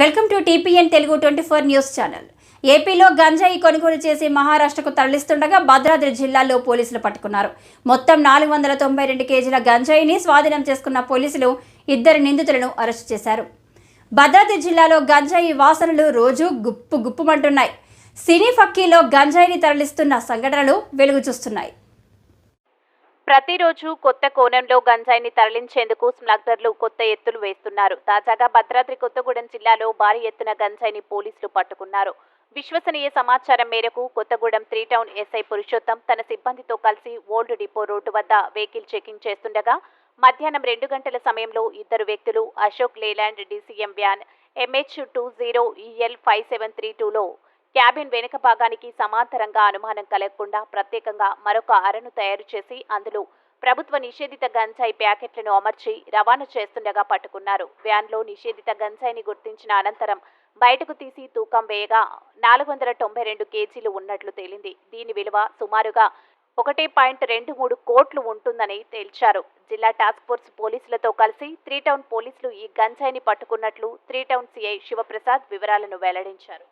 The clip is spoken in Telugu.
Welcome to TPN Telugu twenty four news channel. ఏపీలో గంజాయి కొనుగోలు చేసి మహారాష్ట్రకు తరలిస్తుండగా భద్రాద్రి జిల్లాలో పోలీసులు పట్టుకున్నారు. మొత్తం నాలుగు వందల తొంభై రెండు కేజీల గంజాయిని స్వాధీనం చేసుకున్న పోలీసులు ఇద్దరు నిందితులను అరెస్టు చేశారు. భద్రాద్రి జిల్లాలో గంజాయి వాసనలు రోజు గుప్పు గుప్పుమంటున్నాయి. సినీ ఫక్కీలో గంజాయిని తరలిస్తున్న సంఘటనలు వెలుగు చూస్తున్నాయి ప్రతిరోజు కొత్త కోణంలో గంజాయిని తరలించేందుకు స్మగ్లర్లు కొత్త ఎత్తులు వేస్తున్నారు. తాజాగా భద్రాద్రి కొత్తగూడెం జిల్లాలో భారీ ఎత్తున గంజాయిని పోలీసులు పట్టుకున్నారు. విశ్వసనీయ సమాచారం మేరకు Kothagudem three town SI Purushottam తన సిబ్బందితో కలిసి ఓల్డ్ డిపో రోడ్డు వద్ద వెహికల్ చెకింగ్ చేస్తుండగా మధ్యాహ్నం రెండు గంటల సమయంలో ఇద్దరు వ్యక్తులు Ashok Leyland DCM van MH two zero EL five seven three టూలో క్యాబిన్ వెనుక భాగానికి సమాంతరంగా అనుమానం కలగకుండా ప్రత్యేకంగా మరొక అరను తయారు చేసి అందులో ప్రభుత్వ నిషేధిత గంజాయి ప్యాకెట్లను అమర్చి రవాణా చేస్తుండగా పట్టుకున్నారు. వ్యాన్లో నిషేధిత గంజాయిని గుర్తించిన అనంతరం బయటకు తీసి తూకం వేయగా నాలుగు వందల తొంభై రెండు కేజీలు ఉన్నట్లు తేలింది. దీని విలువ సుమారుగా ఒకటి పాయింట్ రెండు మూడు కోట్లు ఉంటుందని తేల్చారు. జిల్లా టాస్క్ ఫోర్స్ పోలీసులతో కలిసి త్రీ టౌన్ పోలీసులు ఈ గంజాయిని పట్టుకున్నట్లు త్రీ టౌన్ సిఐ శివప్రసాద్ వివరాలను వెల్లడించారు.